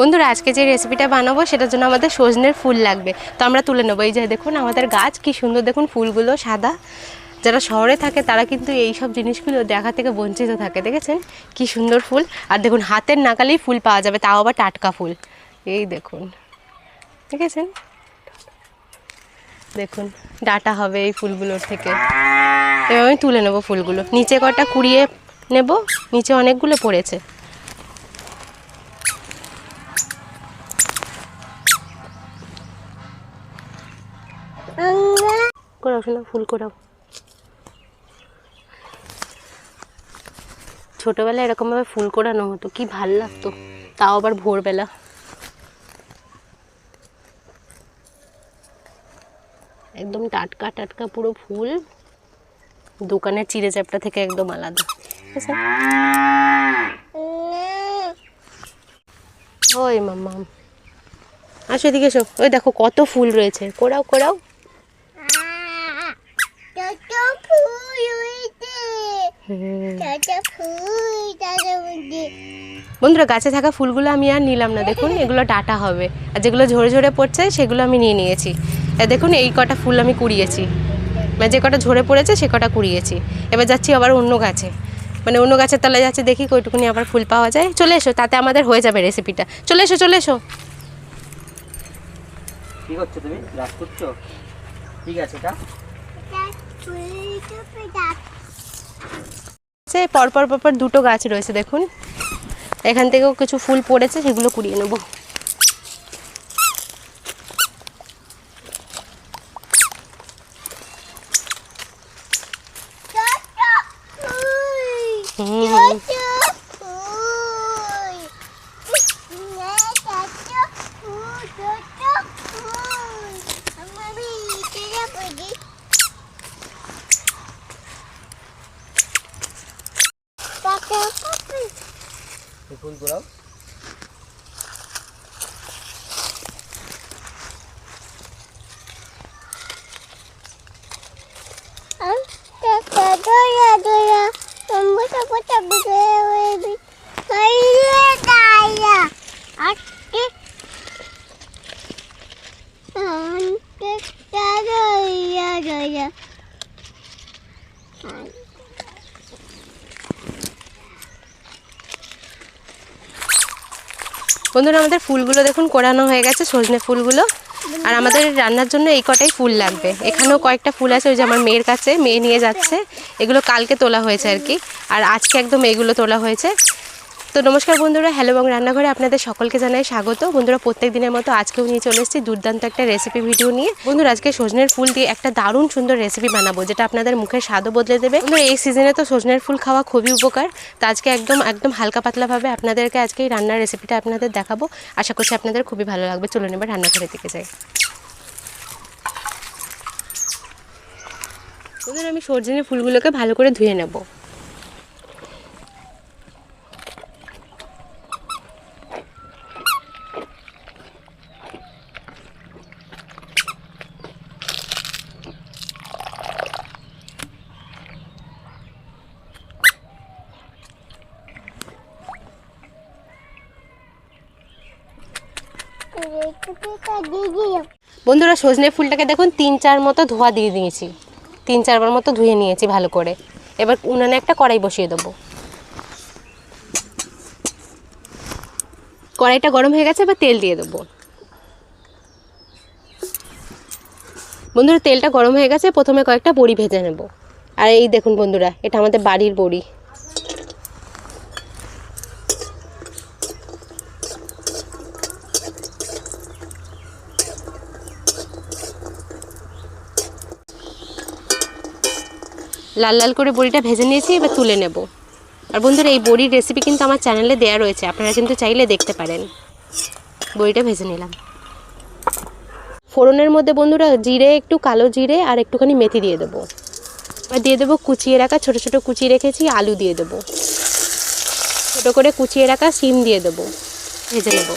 বন্ধুরা, আজকে যে রেসিপিটা বানাবো, সেটার জন্য আমাদের সজনের ফুল লাগবে। তো আমরা তুলে নেব। এই যে দেখুন, আমাদের গাছ, কি সুন্দর দেখুন, ফুলগুলো সাদা। যারা শহরে থাকে, তারা কিন্তু এই সব জিনিসগুলো দেখা থেকে বঞ্চিত থাকে, দেখেছেন? কি সুন্দর ফুল। আর দেখুন, হাতের নাকালেই ফুল পাওয়া যাবে, তাও আবার টাটকা ফুল। এই দেখুন, দেখেছেন? দেখুন, ডাটা হবে এই ফুলগুলোর থেকে। এবার আমি তুলে নেব ফুলগুলো। নিচে কটা কুড়িয়ে নেব, নিচে অনেকগুলো পড়েছে। শোনা ফুল করাও ছোটোবেলায় এরকমভাবে ফুল করানো হতো, কি ভালো লাগতো। তাও আবার ভোরবেলা। একদম টাটকা টাটকা পুরো ফুল। দোকানের চিড়ে চ্যাপটা থেকে একদম আলাদা? ওই মাম্মা আসো এদিকে এসো। ওই দেখো কত ফুল রয়েছে। কোরাও কোরাও। বন্ধুরা গাছে থাকা ফুলগুলো আমি আর নিলাম না। দেখুন এগুলো ডাটা হবে। আর যেগুলো ঝরে ঝরে পড়ছে সেগুলো আমি নিয়ে নিয়েছি। দেখুন এই কটা ফুল আমি কুড়িয়েছি। মানে যে কটা ঝরে পড়েছে সে কটা কুড়িয়েছি। এবার যাচ্ছি আবার অন্য গাছে। মানে অন্য গাছের তলায় যাচ্ছে দেখি কইটুকুনি আবার ফুল পাওয়া যায়। চলে এসো তাতে আমাদের হয়ে যাবে রেসিপিটা চলে এসো চলে এসো। কি করছ তুমি? করছ? ঠিক আছে এটা সে পরপর পরপর দুটো গাছ রয়েছে, দেখুন। এখান থেকেও কিছু ফুল পড়েছে, সেগুলো কুড়িয়ে নেব। ফুল তোলাও Doya doya, pembuka puta berewi, kaya বন্ধুরা, আমাদের ফুলগুলো দেখুন, কোরানো হয়ে গেছে, সজনে ফুলগুলো। আর আমাদের রান্নার জন্য এই কটাই ফুল লাগবে। এখানেও কয়েকটা ফুল আছে, ওই যে আমার মেয়ের কাছে, মেয়ে নিয়ে যাচ্ছে। এগুলো কালকে তোলা হয়েছে আর কি। আর আজকে একদম এগুলো তোলা হয়েছে। তো নমস্কার বন্ধুরা হ্যালো এবং রান্নাঘরে আপনাদের সকলকে জানাই স্বাগত। বন্ধুরা প্রত্যেক দিনের মতো আজকেও নিয়ে চলে এসেছি দুর্দান্ত একটা রেসিপি ভিডিও নিয়ে। বন্ধুরা, আজকে সজনের ফুল দিয়ে একটা দারুণ সুন্দর রেসিপি বানাবো, যেটা আপনাদের মুখের স্বাদও বদলে দেবে। বন্ধুরা, এই সিজনে তো সজনের ফুল খাওয়া খুবই উপকার। তো আজকে একদম একদম হালকা পাতলাভাবে আপনাদেরকে আজকে এই রান্নার রেসিপিটা আপনাদের দেখাবো। আশা করছি আপনাদের খুবই ভালো লাগবে। চলুন এবার রান্নাঘরের দিকে যাই। বন্ধুরা, আমি সজনের ফুলগুলোকে ভালো করে ধুয়ে নেব। বন্ধুরা সজনে ফুলটাকে দেখুন, তিন চার মতো ধোয়া দিয়ে দিয়েছি। তিন চারবার মতো ধুয়ে নিয়েছি ভালো করে। এবার উনানে একটা কড়াই বসিয়ে দেবো। কড়াইটা গরম হয়ে গেছে, এবার তেল দিয়ে দেবো। বন্ধুরা, তেলটা গরম হয়ে গেছে, প্রথমে কয়েকটা বড়ি ভেজে নেব। আর এই দেখুন বন্ধুরা, এটা আমাদের বাড়ির বড়ি। লাল লাল করে বড়িটা ভেজে নিয়েছি, এবার তুলে নেব। আর বন্ধুরা, এই বড়ির রেসিপি কিন্তু আমার চ্যানেলে দেওয়া রয়েছে, আপনারা কিন্তু চাইলে দেখতে পারেন। বড়িটা ভেজে নিলাম। ফোড়নের মধ্যে বন্ধুরা জিরে, একটু কালো জিরে আর একটুখানি মেথি দিয়ে দেবো। এবার দিয়ে দেবো কুচিয়ে রাখা, ছোটো ছোটো কুচিয়ে রেখেছি, আলু দিয়ে দেবো। ছোটো করে কুচিয়ে রাখা সিম দিয়ে দেবো। ভেজে নেব।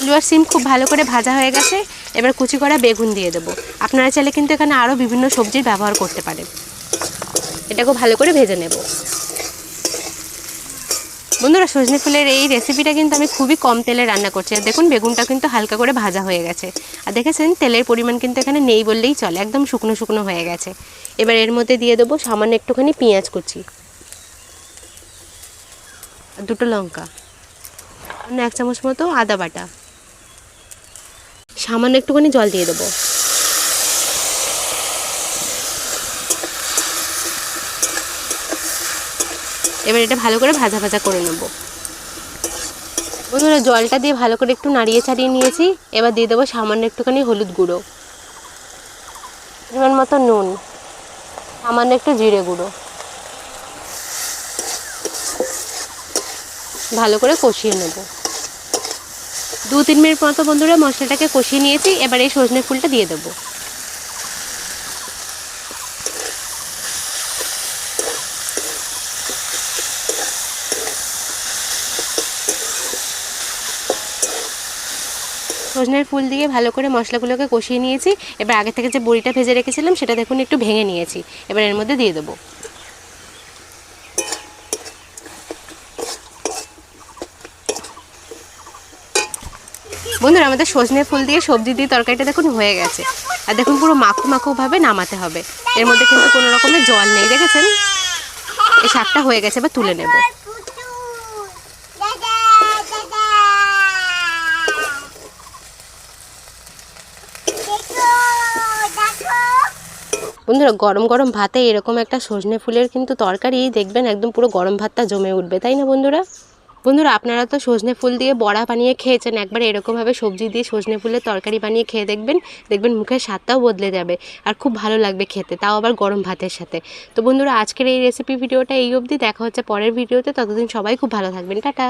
আলু আর সিম খুব ভালো করে ভাজা হয়ে গেছে, এবার কুচি করা বেগুন দিয়ে দেবো। আপনারা চাইলে কিন্তু এখানে আরও বিভিন্ন সবজির ব্যবহার করতে পারেন। এটাকেও ভালো করে ভেজে নেব। বন্ধুরা, সজনে ফুলের এই রেসিপিটা কিন্তু আমি খুবই কম তেলে রান্না করছি। আর দেখুন, বেগুনটা কিন্তু হালকা করে ভাজা হয়ে গেছে। আর দেখেছেন, তেলের পরিমাণ কিন্তু এখানে নেই বললেই চলে, একদম শুকনো শুকনো হয়ে গেছে। এবার এর মধ্যে দিয়ে দেবো সামান্য একটুখানি পেঁয়াজ কুচি। দুটো লঙ্কা। এক চামচ মতো আদা বাটা। সামান্য একটুখানি জল দিয়ে দেবো। এবার এটা ভালো করে ভাজা ভাজা করে নেব। বন্ধুরা, জলটা দিয়ে ভালো করে একটু নাড়িয়ে ছাড়িয়ে নিয়েছি। এবার দিয়ে দেবো সামান্য একটুখানি হলুদ গুঁড়ো। পরিমাণ মতো নুন। সামান্য একটু জিরে গুঁড়ো। ভালো করে কষিয়ে নেব। দু তিন মিনিট মতো বন্ধুরা মশলাটাকে কষিয়ে নিয়েছি, এবার এই সজনে ফুলটা দিয়ে দেবো। সজনের ফুল দিয়ে ভালো করে মশলাগুলোকে কষিয়ে নিয়েছি। এবার আগে থেকে যে বড়িটা ভেজে রেখেছিলাম, সেটা দেখুন একটু ভেঙে নিয়েছি। এবার এর মধ্যে দিয়ে দেবো। বন্ধুরা, আমাদের সজনে ফুল দিয়ে সবজি দিয়ে তরকারিটা দেখুন হয়ে গেছে। আর দেখুন পুরো মাখো মাখোভাবে নামাতে হবে। এর মধ্যে কিন্তু কোনো রকমের জল নেই, দেখেছেন? এই শাকটা হয়ে গেছে, এবার তুলে নেব। বন্ধুরা, গরম গরম ভাতে এরকম একটা সজনে ফুলের কিন্তু তরকারি, দেখবেন একদম পুরো গরম ভাতটা জমে উঠবে, তাই না বন্ধুরা? বন্ধুরা, আপনারা তো সজনে ফুল দিয়ে বড়া বানিয়ে খেয়েছেন। একবার এরকমভাবে সবজি দিয়ে সজনে ফুলের তরকারি বানিয়ে খেয়ে দেখবেন দেখবেন মুখের স্বাদটাও বদলে যাবে আর খুব ভালো লাগবে খেতে, তাও আবার গরম ভাতের সাথে। তো বন্ধুরা, আজকের এই রেসিপি ভিডিওটা এই অবধি, দেখা হচ্ছে পরের ভিডিওতে, ততদিন সবাই খুব ভালো থাকবেন। টাটা!